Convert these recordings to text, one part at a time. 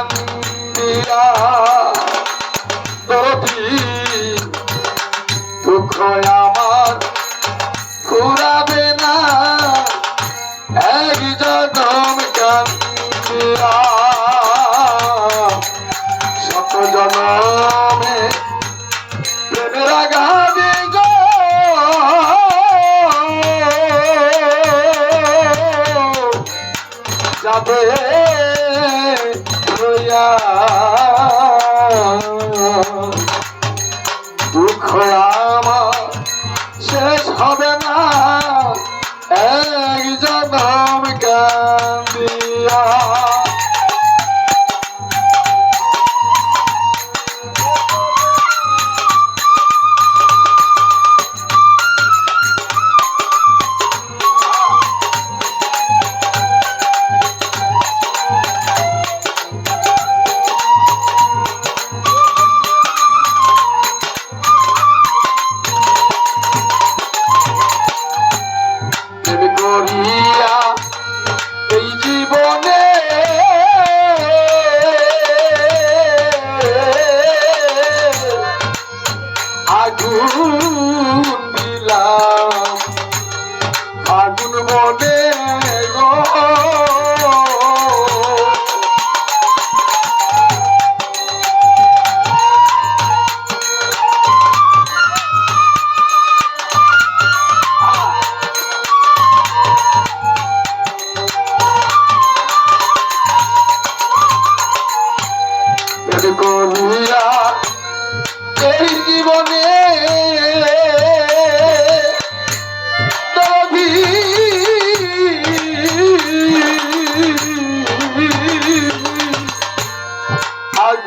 কান্দিরা দরদি দুঃখ আমার ফুরাবে না। এক জনম কান্দিরা শত জনমে প্রেমের আগামী যাবে লয়া Oh,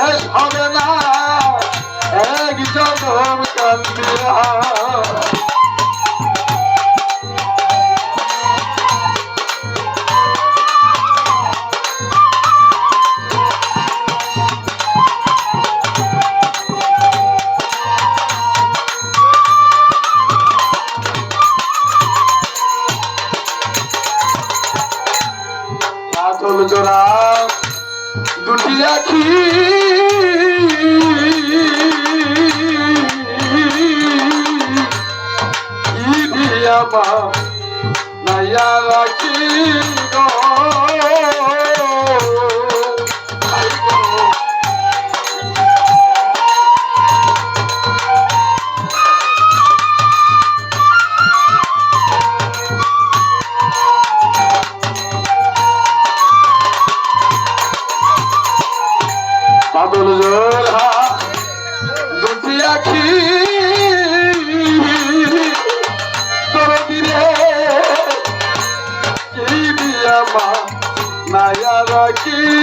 শেষ হবে না। একজন কান্দিয়া। বাপ নাইয়া রাখি। বাকি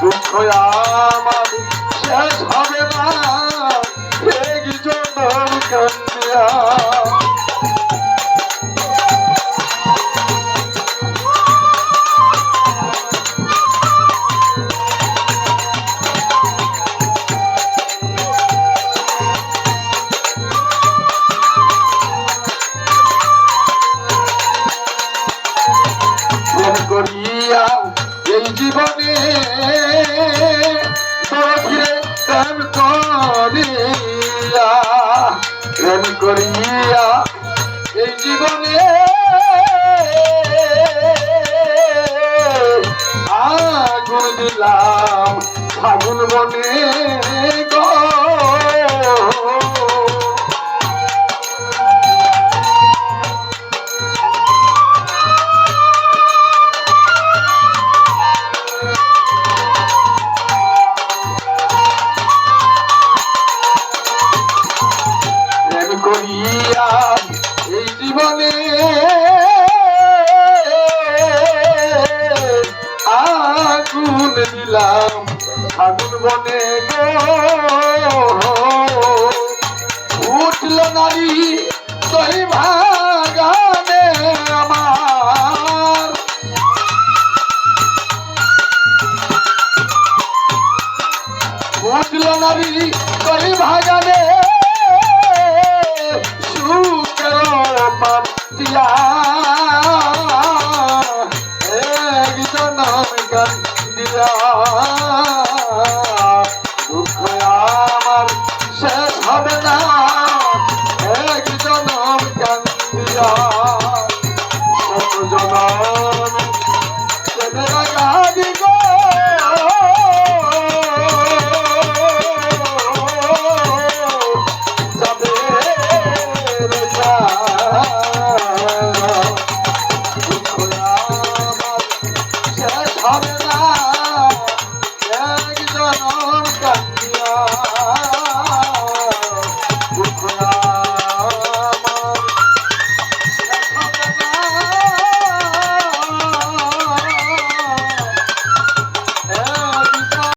দুঃখ আমার শেষ হবে না। এক জনম কাটিয়া মনে আগুন বনে গো। উঠল নারী তৈ ভাগানে আমার। উঠল নারী তৈ ভাগানে সুখের পাতিয়া একজন গান দিয়া।